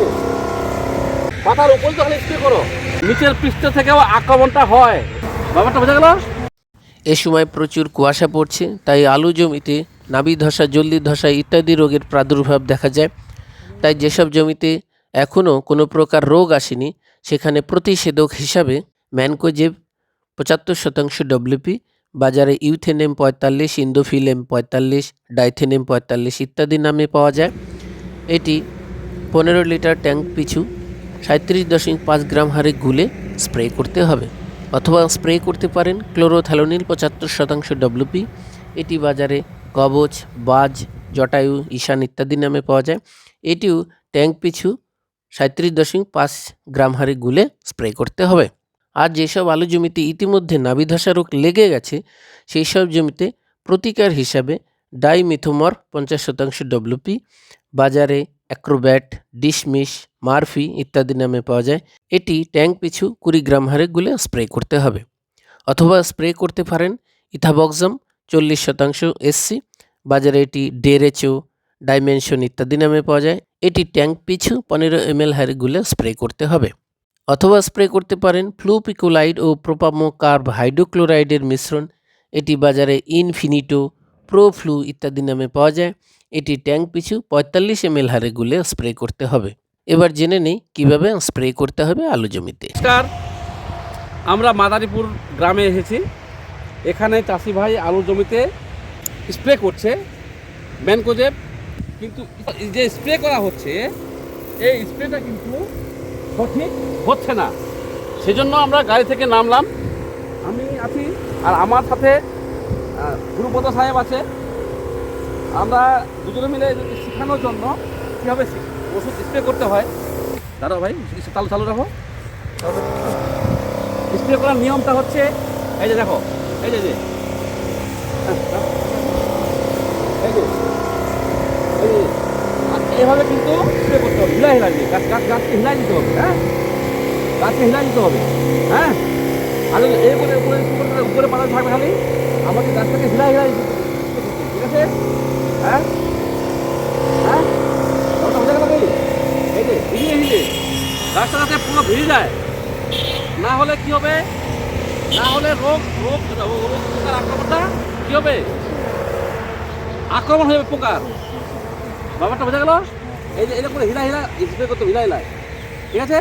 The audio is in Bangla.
তো খালি স্প্রে করো, নিচের পৃষ্ঠ থেকেও আক্রমণটা হয়। ব্যাপারটা বোঝা গেল? এ সময় প্রচুর কুয়াশা পড়ছে, তাই আলু জমিতে, নাবি ধসা, জলদি ধসা ইত্যাদি রোগের প্রাদুর্ভাব দেখা যায়। তাই যেসব জমিতে এখনও কোনো প্রকার রোগ আসেনি, সেখানে প্রতিষেধক হিসাবে ম্যানকোজেব পঁচাত্তর শতাংশ ডব্লিউপি, বাজারে ইউথেনেম পঁয়তাল্লিশ, ইন্দোফিলেম পঁয়তাল্লিশ, ডাইথেনেম পঁয়তাল্লিশ ইত্যাদি নামে পাওয়া যায়। এটি পনেরো লিটার ট্যাঙ্ক পিছু সাঁত্রিশ দশমিক পাঁচ গ্রাম হারে গুলে স্প্রে করতে হবে। অথবা স্প্রে করতে পারেন ক্লোরোথ্যালোনিল পঁচাত্তর শতাংশ ডব্লিউপি এটি বাজারে কবচ, বাজ, জটায়ু, ঈশান ইত্যাদি নামে পাওয়া যায়। এটিও ট্যাঙ্ক পিছু সাঁত্রিশ দশমিক পাঁচ গ্রাম হারে গুলে স্প্রে করতে হবে। আর যেসব আলু জমিতে ইতিমধ্যে নাবিধসা রোগ লেগে গেছে সেই সব জমিতে প্রতিকার হিসাবে ডাইমিথোমর পঞ্চাশ শতাংশ ডব্লিউপি বাজারে অ্যাক্রোব্যাট ডিশমিশ মারফি ইত্যাদি নামে পাওয়া যায়। এটি ট্যাঙ্ক পিছু কুড়ি গ্রাম হারে গুলে স্প্রে করতে হবে। অথবা স্প্রে করতে পারেন ইথাবক্সাম চল্লিশ শতাংশ এসসি বাজারে এটি ডেরেচো, ডাইমেনশন ইত্যাদি নামে পাওয়া যায়। এটি ট্যাঙ্ক পিছু পনেরো এম এল হারে গুলে স্প্রে করতে হবে। অথবা স্প্রে করতে পারেন ফ্লুপিকোলাইড ও প্রোপামো কার্ব হাইড্রোক্লোরাইডের মিশ্রণ। এটি বাজারে ইনফিনিটো প্রোফ্লু ইত্যাদি নামে পাওয়া যায়। এটি ট্যাঙ্ক পিছু পঁয়তাল্লিশ এম এল হারে গুলে স্প্রে করতে হবে। এবার জেনে নেই কীভাবে স্প্রে করতে হবে আলু জমিতে। আমরা মাদারীপুর গ্রামে এসেছি। এখানে চাষি ভাই আলু জমিতে স্প্রে করছে, ম্যানকোজেব। কিন্তু যে স্প্রে করা হচ্ছে, এই স্প্রেটা কিন্তু সঠিক হচ্ছে না। সেজন্য আমরা গাড়ি থেকে নামলাম। আমি আছি আর আমার সাথে গুরুপদ সাহেব আছে। আমরা দুজনে মিলে শেখানোর জন্য কীভাবে ওষুধ স্প্রে করতে হয়। দাঁড়াও ভাই চালু চালু রাখো। স্প্রে করার নিয়মটা হচ্ছে, এই যে দেখো, এই যে, এই এইভাবে কিন্তু স্প্রে করতে হবে, হিলাই হিলাই গাছ গাছ, গাছকে হিলাই দিতে হবে হ্যাঁ? গাছকে হিলাই দিতে হবে হ্যাঁ? আর এই করে উপরে উপরে পাতা থাকবে খালি আমাকে গাছটাকে হিলাই হিলাই ঠিক আছে? হ্যাঁ? হ্যাঁ? এই পুরো ভিজে যায়। না হলে কি হবে? না হলে রোগ রোগ পোকার আক্রমণটা কি হবে? আক্রমণ হয়ে যাবে পোকার। ব্যাপারটা বোঝা গেল? এই যে এটা করে হিলা হিলা স্প্রে করতে হিলা হিলা ঠিক আছে?